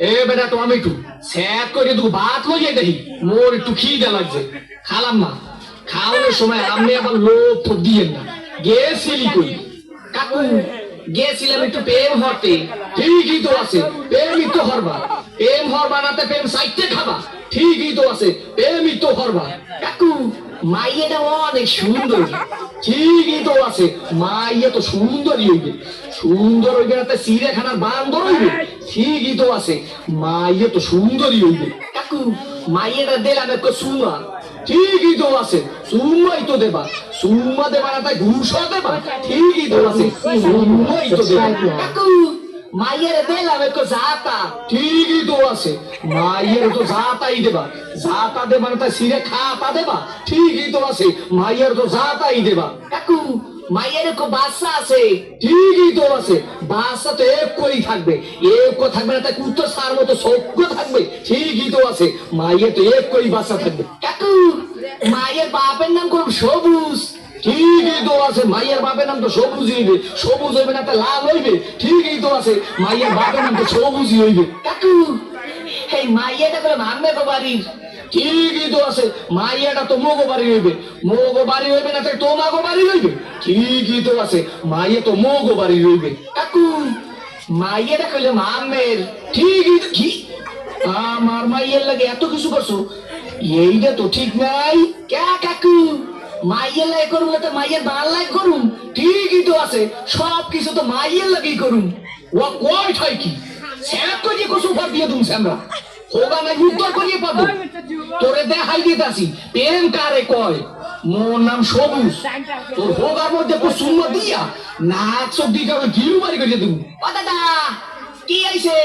এ বেটা tomato sec করে দুটো ভাত লইয়ে দেখি। মোর একটু খিদে লাগছে। খালাম না। খাওয়ানোর সময় আপনি আবার লোভ দিয়েন না। গেছিলি কই? কাকু, গেছিলাম একটু প্রেম হতে ঠিকই তো আছে। প্রেমই তো হরবা। প্রেম হরবা নাতে প্রেম সাইটে খাবা। ঠিকই তো আছে। প্রেমই তো হরবা। কাকু মাইয়েটা অনেক সুন্দর। ঠিকই তো আছে। মাইয়া তো সুন্দরই হইবে। সুন্দর হইবে না চিড়িয়াখানার বান্দর হইবে। ঠিকই তো আছে। মাইয়া তো সুন্দরই হইবে। কাকু মাইয়েটা দিলাম একটু সুমা। ঠিকই তো আছে। সুমাই তো দেবা। সুমা দেবা না তাই ঘুষা দেবা। ঠিকই তো আছে। সুমাই তো দেবা। মাইয়ের দিলাম একটু জাতা। ঠিকই তো আছে। মাইয়ের তো জাতাই দেবা। জাতা দেবা না সিরে খাতা দেবা। ঠিকই তো আছে। মাইয়ের তো জাতাই দেবা। কাকু মাইয়ের একটু বাচ্চা আছে। ঠিকই তো আছে। বাচ্চা তো এক করেই থাকবে। এক থাকবে না তাই কুত্তো সার মতো সভ্য থাকবে। ঠিকই তো আছে। মাইয়ের তো এক করেই বাচ্চা থাকবে। কাকু মায়ের বাপের নাম কোন সবুজ। ঠিকই তো আছে মাইয়ের বাপের নাম তো সবুজ হইবে। সবুজ হইবে না তা লাল হইবে। ঠিকই তো আছে মাইয়ের বাপের নাম তো সবুজই হইবে। কাকু এই মাইয়াটা করে তো বাড়ির। ঠিকই তো আছে মাইয়াটা তো মোগো বাড়ি হইবে। মোগো বাড়ি হইবে না তোমাগো বাড়ি হইবে? ঠিকই তো আছে মাইয়া তো মোগো বাড়ি হইবে। কাকু মাইয়াটা কইলে মামের। ঠিকই তো কি? আমার মাইয়ের লাগে এত কিছু করছ? এইটা তো ঠিক নাই। কে কাকু? মাইয়ের লাগে করুন না তো মাইয়ের বাল লাগে করুন ঠিকই তো আছে সব কিছু তো মাইয়ের লাগেই করুন ও কয় ঠাই কি? করিয়ে কসু ফার দিয়ে স্যামরা। হোগা নাই উত্তর করিয়ে তোরে দেখাই দিতে আসি। প্রেম কারে কয়? মোর নাম সবুজ। তোর হোগার মধ্যে দিয়া নাক চোখ দিয়ে কারও গিরু বাড়ি করে দেবো দাদা, কি আইছে